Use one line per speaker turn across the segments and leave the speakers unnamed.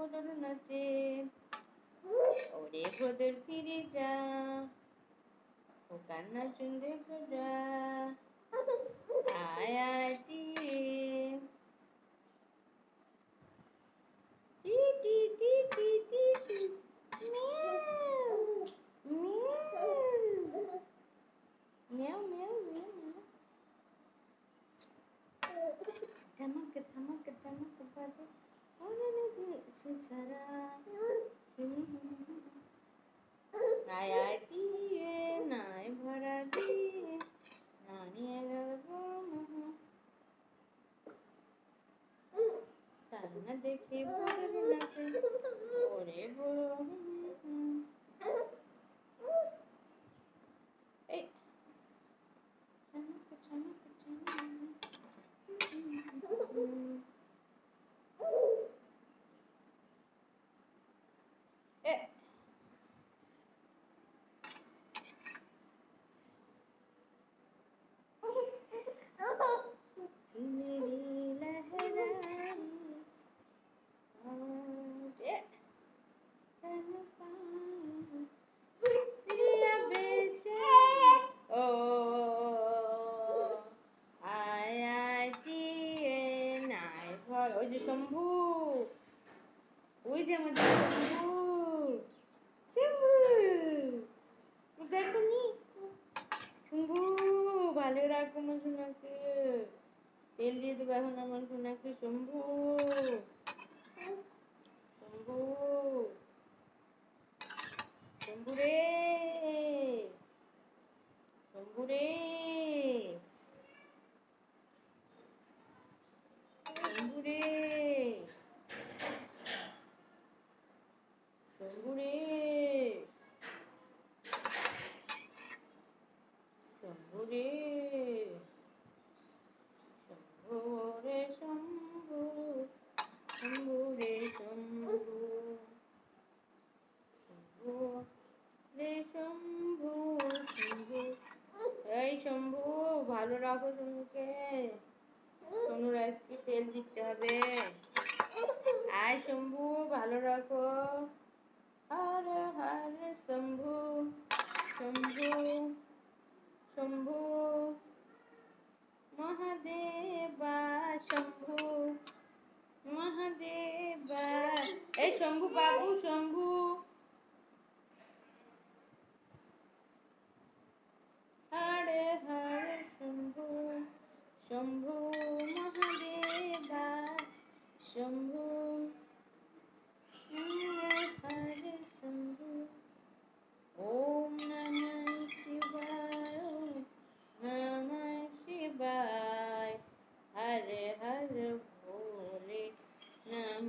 ভোদর নাচে ওরে ভোদর ফিরে যা ও কান্না চুন্দে ঘোরা আয় আয় টিয়ে টি টি টি টি টি টি Meow, meow, meow, meow. Tamaka, tamaka, tamaka, brother. ওরে সুছরা আয়াটি নাই ভরা দিয়ে নানিয়ে গেল কান্না দেখে বলবে নাকি ওরে বড় ওই যে শম্ভু, ওই যে শম্ভু শম্ভু। দেখো নি শম্ভু, ভালো রাখো আমার সোনাকে। তেল দিয়ে দেবো এখন আমার সোনাকে, শম্ভু শম্ভু রে শম্ভু রে শম্ভু রে শম্ভু রে শম্ভু রে শম্ভু শম্ভু। রে এই শম্ভু, ভালো রাখো শম্ভুকে। সোনুর আজকে তেল দিতে হবে। আয় শম্ভু, ভালো রাখো। হর হর শম্ভু শম্ভু শম্ভু মহাদেবা শম্ভু মহাদেবা এই শম্ভু বাবু শম্ভু হরে হরে শম্ভু শম্ভু মহাদেবা শম্ভু হরে হরে শম্ভু ওম নমঃ শিবায় ওম নমঃ শিবায় হরে হরে ভোলে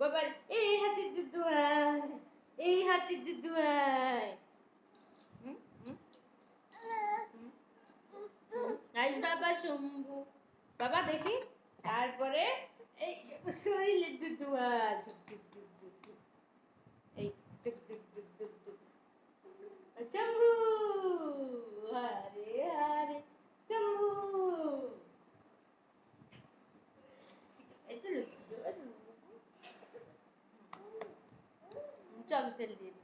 বাবার, এই হাতে দুধ আয় এই হাতে দুধ। আই বাবা শম্ভু বাবা দেখি, তারপরে এই শরীরের দুধ আর del libro.